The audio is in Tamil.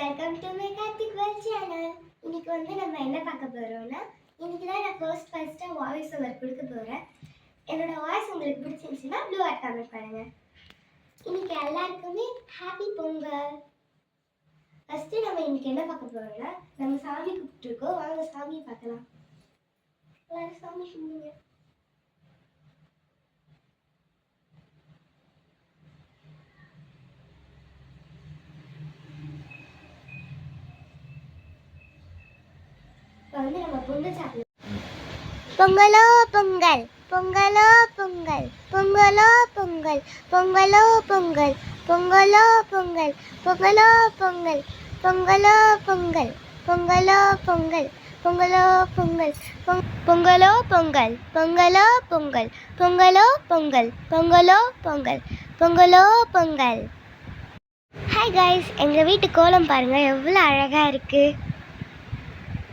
Welcome to my Karthik Vel channel இன்னைக்கு வந்து நம்ம என்ன பார்க்க போறோம்னா இன்னைக்கு தான் நான் ஃபர்ஸ்ட் ஃபர்ஸ்ட்டாக வாய்ஸ் ஓவர் கொடுக்க போகிறேன் என்னோட வாய்ஸ் உங்களுக்கு பிடிச்சிருந்துச்சுன்னா ப்ளூ ஆட் கமெண்ட் பண்ணுங்க. இன்னைக்கு எல்லாருக்குமே ஹாப்பி பொங்கல். ஃபர்ஸ்ட்டு நம்ம இன்னைக்கு என்ன பார்க்க போகிறோம்னா நம்ம சாமி கூப்பிட்டுருக்கோம் வாங்க சாமியை பார்க்கலாம். எல்லாரும் சாமி கும்பிடுங்க இப்போ வந்து நம்ம பொங்கலோ பொங்கல் பொங்கலோ பொங்கல் பொங்கலோ பொங்கல் பொங்கலோ பொங்கல் பொங்கலோ பொங்கல் பொங்கலோ பொங்கல் பொங்கலோ பொங்கல் பொங்கலோ பொங்கல் பொங்கலோ பொங்கல் பொங்கலோ பொங்கல் பொங்கலோ பொங்கல் பொங்கலோ பொங்கல் பொங்கலோ பொங்கல் பொங்கலோ பொங்கல் ஹாய் கைஸ் எங்கள் வீட்டு கோலம் பாருங்கள் எவ்வளோ அழகாக இருக்குது